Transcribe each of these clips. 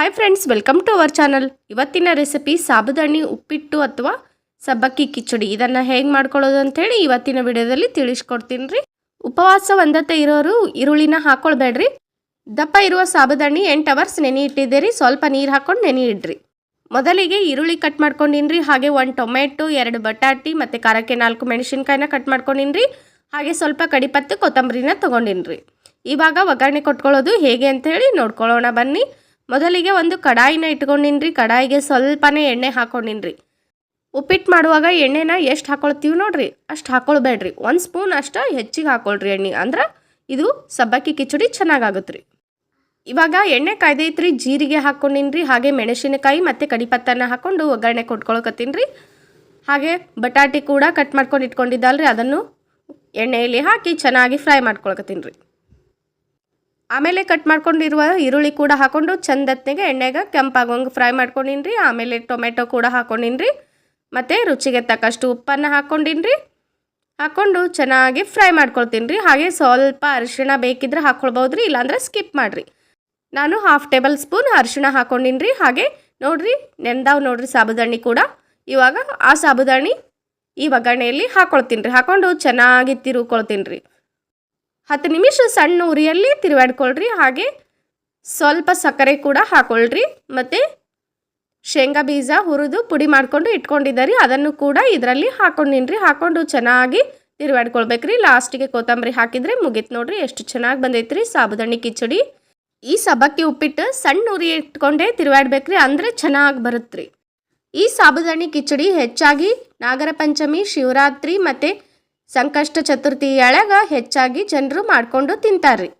Hi friends welcome to our channel ಇವತ್ತಿನ recipe ಸಾಬುದಾಣಿ, ಉಪ್ಪಿಟ್ಟು ಅಥವಾ ಸಬ್ಬಕ್ಕಿ ಕಿಚಡಿ. ಇದನ್ನು ಹೇಗೆ ಮಾಡ್ಕೊಳ್ಳೋದು ಅಂತೇಳಿ ಇವತ್ತಿನ ವಿಡಿಯೋದಲ್ಲಿ ತಿಳಿಸ್ಕೊಡ್ತೀನಿ ರೀ ಉಪವಾಸ ಒಂದತ್ತೆ ಇರೋರು ಈರುಳ್ಳಿನ ಹಾಕೊಳ್ಬೇಡ್ರಿ. ದಪ್ಪ ಇರುವ ಸಾಬುದಾಣಿ ಎಂಟು ಅವರ್ಸ್ ನೆನೆ ಇಟ್ಟಿದ್ದೀರಿ. ಸ್ವಲ್ಪ ನೀರು ಹಾಕೊಂಡು ನೆನೆ ಇಡ್ರಿ. ಮೊದಲಿಗೆ ಈರುಳ್ಳಿ ಕಟ್ ಮಾಡ್ಕೊಂಡಿನ್ರಿ. ಹಾಗೆ ಒಂದು ಟೊಮೆಟೊ ಎರಡು ಬಟಾಟಿ ಮತ್ತು ಖಾರಕ್ಕೆ ನಾಲ್ಕು ಮೆಣಸಿನ್ಕಾಯಿನ ಕಟ್ ಮಾಡ್ಕೊಂಡಿನ್ರಿ. ಹಾಗೆ ಸ್ವಲ್ಪ ಕಡಿಪತ್ತು ಕೊತ್ತಂಬರಿನ ತೊಗೊಂಡಿನ್ರಿ. ಇವಾಗ ಒಗ್ಗರಣೆ ಕೊಟ್ಕೊಳ್ಳೋದು ಹೇಗೆ ಅಂತ ಹೇಳಿ ನೋಡ್ಕೊಳ್ಳೋಣ ಬನ್ನಿ. ಮೊದಲಿಗೆ ಒಂದು ಕಡಾಯಿನ ಇಟ್ಕೊಂಡಿನ್ರಿ, ಕಡಾಯಿಗೆ ಸ್ವಲ್ಪನೇ ಎಣ್ಣೆ ಹಾಕೊಂಡಿನ್ರಿ. ಉಪ್ಪಿಟ್ಟು ಮಾಡುವಾಗ ಎಣ್ಣೆನ ಎಷ್ಟು ಹಾಕೊಳ್ತೀವಿ ನೋಡ್ರಿ? ಅಷ್ಟು ಹಾಕೊಳ್ಬೇಡ್ರಿ. ಒಂದು ಸ್ಪೂನ್ ಅಷ್ಟು ಹೆಚ್ಚಿಗೆ ಹಾಕೊಳ್ರಿ ಎಣ್ಣೆ. ಅಂದ್ರೆ ಇದು ಸಬ್ಬಕ್ಕಿ ಕಿಚಡಿ ಚೆನ್ನಾಗಾಗುತ್ತೆ ರೀ ಇವಾಗ ಎಣ್ಣೆ ಕಾಯ್ದೈತ್ರಿ, ಜೀರಿಗೆ ಹಾಕ್ಕೊಂಡಿನ್ರಿ ಹಾಗೆ ಮೆಣಸಿನಕಾಯಿ ಮತ್ತು ಕಡಿಪತ್ತನ ಹಾಕ್ಕೊಂಡು ಒಗ್ಗರಣೆ ಕೊಟ್ಕೊಳಕತ್ತೀನಿ ಹಾಗೆ ಬಟಾಟಿ ಕೂಡ ಕಟ್ ಮಾಡ್ಕೊಂಡು ಇಟ್ಕೊಂಡಿದ್ದಲ್ರಿ ಅದನ್ನು ಎಣ್ಣೆಯಲ್ಲಿ ಹಾಕಿ ಚೆನ್ನಾಗಿ ಫ್ರೈ ಮಾಡ್ಕೊಳಕತ್ತೀನಿ ರೀ ಆಮೇಲೆ ಕಟ್ ಮಾಡ್ಕೊಂಡಿರುವ ಈರುಳ್ಳಿ ಕೂಡ ಹಾಕೊಂಡು ಚಂದತ್ನೆಗೆ ಎಣ್ಣೆಗೆ ಕೆಂಪಾಗೋಂಗೆ ಫ್ರೈ ಮಾಡ್ಕೊಂಡಿನ್ರಿ. ಆಮೇಲೆ ಟೊಮೆಟೊ ಕೂಡ ಹಾಕೊಂಡಿನ್ರಿ. ಮತ್ತು ರುಚಿಗೆ ತಕ್ಕಷ್ಟು ಉಪ್ಪನ್ನು ಹಾಕ್ಕೊಂಡಿನ್ರಿ ಹಾಕ್ಕೊಂಡು ಚೆನ್ನಾಗಿ ಫ್ರೈ ಮಾಡ್ಕೊಳ್ತೀನಿ ಹಾಗೆ ಸ್ವಲ್ಪ ಅರಿಶಿಣ ಬೇಕಿದ್ರೆ ಹಾಕ್ಕೊಳ್ಬೋದು ರೀ ಇಲ್ಲಾಂದ್ರೆ ಸ್ಕಿಪ್ ಮಾಡಿರಿ. ನಾನು ಹಾಫ್ ಟೇಬಲ್ ಸ್ಪೂನ್ ಅರಿಶಿಣ ಹಾಕ್ಕೊಂಡಿನ್ರಿ ಹಾಗೆ ನೋಡಿರಿ, ನೆಂದಾವ್ ನೋಡ್ರಿ ಸಾಬುದಾಣಿ ಕೂಡ. ಇವಾಗ ಆ ಸಾಬುದಾಣಿ ಈ ಒಗ್ಗರಣೆಯಲ್ಲಿ ಹಾಕ್ಕೊಳ್ತೀನಿ ರೀ ಹಾಕ್ಕೊಂಡು ಚೆನ್ನಾಗಿ ತಿರುಗ್ಕೊಳ್ತೀನಿ ರೀ ಹತ್ತು ನಿಮಿಷ ಸಣ್ಣ ಉರಿಯಲ್ಲಿ ತಿರುವಾಡ್ಕೊಳ್ರಿ ಹಾಗೆ ಸ್ವಲ್ಪ ಸಕ್ಕರೆ ಕೂಡ ಹಾಕೊಳ್ರಿ. ಮತ್ತು ಶೇಂಗಾ ಬೀಜ ಹುರಿದು ಪುಡಿ ಮಾಡಿಕೊಂಡು ಇಟ್ಕೊಂಡಿದ್ದಾರೆ, ಅದನ್ನು ಕೂಡ ಇದರಲ್ಲಿ ಹಾಕೊಂಡಿನ್ರಿ ಹಾಕೊಂಡು ಚೆನ್ನಾಗಿ ತಿರುವಾಡ್ಕೊಳ್ಬೇಕ್ರಿ ಲಾಸ್ಟಿಗೆ ಕೊತ್ತಂಬರಿ ಹಾಕಿದರೆ ಮುಗೀತು ನೋಡ್ರಿ, ಎಷ್ಟು ಚೆನ್ನಾಗಿ ಬಂದೈತ್ರಿ ಸಾಬುದಾಣಿ ಕಿಚಡಿ. ಈ ಸಬ್ಬಕ್ಕಿ ಉಪ್ಪಿಟ್ಟು ಸಣ್ಣ ಉರಿ ಇಟ್ಕೊಂಡೇ ತಿರುವಾಡ್ಬೇಕ್ರಿ ಅಂದರೆ ಚೆನ್ನಾಗಿ ಬರುತ್ತೆ ಈ ಸಾಬುದಾಣಿ ಕಿಚಡಿ ಹೆಚ್ಚಾಗಿ ನಾಗರ ಪಂಚಮಿ ಶಿವರಾತ್ರಿ ಮತ್ತು ಸಂಕಷ್ಟ ಚತುರ್ಥಿಯೊಳಗ ಹೆಚ್ಚಾಗಿ ಜನರು ಮಾಡ್ಕೊಂಡು ತಿಂತಾರ್ರಿ.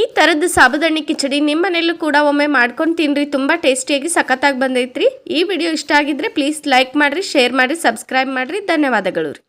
ಈ ಥರದ ಸಾಬುದಾಣಿ ಕಿಚಡಿ ನಿಮ್ಮ ಮನೇಲೂ ಕೂಡ ಒಮ್ಮೆ ಮಾಡ್ಕೊಂಡು ತಿನ್ರಿ, ತುಂಬ ಟೇಸ್ಟಿಯಾಗಿ ಸಖತ್ತಾಗಿ ಬಂದೈತ್ರಿ. ಈ ವಿಡಿಯೋ ಇಷ್ಟ ಆಗಿದ್ರೆ ಪ್ಲೀಸ್ ಲೈಕ್ ಮಾಡಿರಿ, ಶೇರ್ ಮಾಡಿರಿ, ಸಬ್ಸ್ಕ್ರೈಬ್ ಮಾಡಿರಿ. ಧನ್ಯವಾದಗಳು ರೀ.